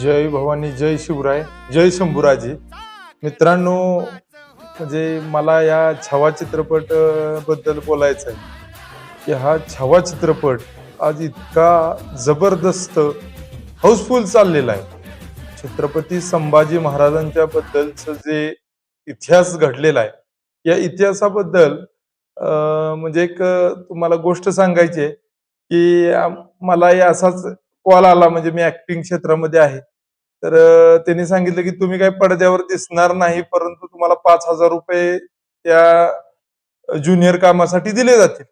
जय भवानी जय शिवराय जय शंभूराजे. मित्रांनो म्हणजे मला या छावा चित्रपटबद्दल बोलायचं आहे की हा छावा चित्रपट आज इतका जबरदस्त हाऊसफुल चाललेला आहे. छत्रपती संभाजी महाराजांच्या बद्दलचं जे इतिहास घडलेला आहे या इतिहासाबद्दल म्हणजे एक तुम्हाला गोष्ट सांगायची आहे की मला हे असाच कॉल आला म्हणजे मी ऍक्टिंग क्षेत्रामध्ये आहे. तर त्यांनी सांगितलं की तुम्ही काही पडद्यावर दिसणार नाही परंतु तुम्हाला पाच हजार रुपये त्या ज्युनियर कामासाठी दिले जातील.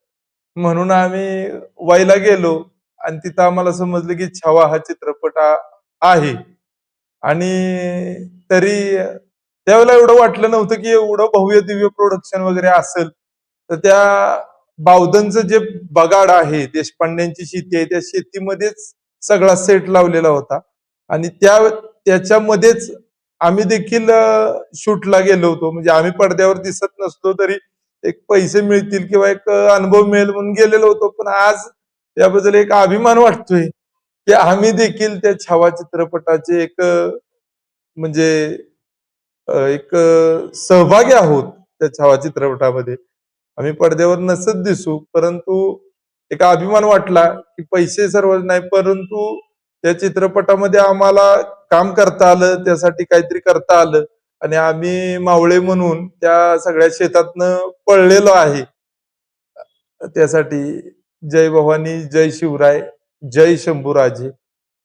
म्हणून आम्ही वाईला गेलो आणि तिथं आम्हाला समजलं की छावा हा चित्रपट आहे. आणि तरी त्यावेळेला एवढं वाटलं नव्हतं की एवढं भव्य दिव्य प्रोडक्शन वगैरे असेल. तर त्या बावधनचं जे बगाड आहे देशपांड्यांची शेती आहे त्या शेतीमध्येच सगळा सेट लावलेला होता. आणि त्या त्याच्यामध्येच आम्ही देखील शूटला गेलो होतो. म्हणजे आम्ही पडद्यावर दिसत नसतो तरी एक पैसे मिळतील किंवा एक अनुभव मिळेल म्हणून गेलेलो होतो. पण आज त्याबद्दल एक अभिमान वाटतोय की आम्ही देखील त्या छावा चित्रपटाचे एक म्हणजे एक सहभागी आहोत त्या छावा चित्रपटामध्ये. आम्ही पडद्यावर नसत दिसू परंतु एक अभिमान वाटला की पैसे सर्व नाही परंतु त्या चित्रपटामध्ये आम्हाला काम करता आलं त्यासाठी काहीतरी करता आलं. आणि आम्ही मावळे म्हणून त्या सगळ्या शेतातनं पळलेलो आहे. त्यासाठी जय भवानी जय शिवराय जय शंभूराजे.